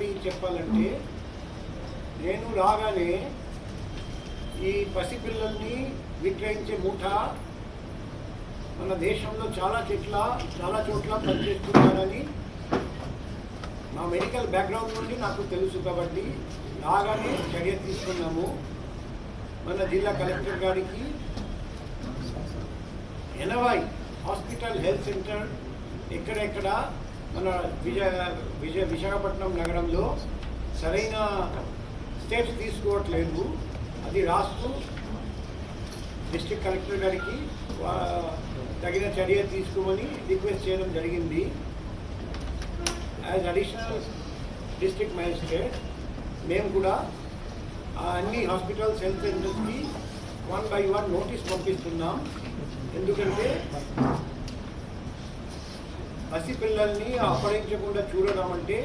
ఒకటి చెప్పాలంటే నేను రాగానే ఈ పసిపిల్లల్ని విక్రయించే మూట మన దేశంలో చాలా చెట్ల చాలా చోట్ల పనిచేస్తున్నారని మా మెడికల్ బ్యాక్గ్రౌండ్ నుండి నాకు తెలుసు కాబట్టి రాగానే చర్య తీసుకున్నాము. మన జిల్లా కలెక్టర్ గారికి ఎనభై హాస్పిటల్ హెల్త్ సెంటర్ ఎక్కడెక్కడ మన విజయ విజయ విశాఖపట్నం నగరంలో సరైన స్టెప్స్ తీసుకోవట్లేదు. అది రాస్తూ డిస్ట్రిక్ట్ కలెక్టర్ గారికి వా- తగిన చర్య తీసుకోమని రిక్వెస్ట్ చేయడం జరిగింది. యాజ్ అడిషనల్ డిస్ట్రిక్ట్ మ్యాజిస్ట్రేట్ మేము కూడా అన్ని హాస్పిటల్స్ హెల్త్ సెంటర్స్కి వన్ బై వన్ నోటీస్ పంపిస్తున్నాం. ఎందుకంటే పసి పిల్లల్ని అపహరించకుండా చూడడం అంటే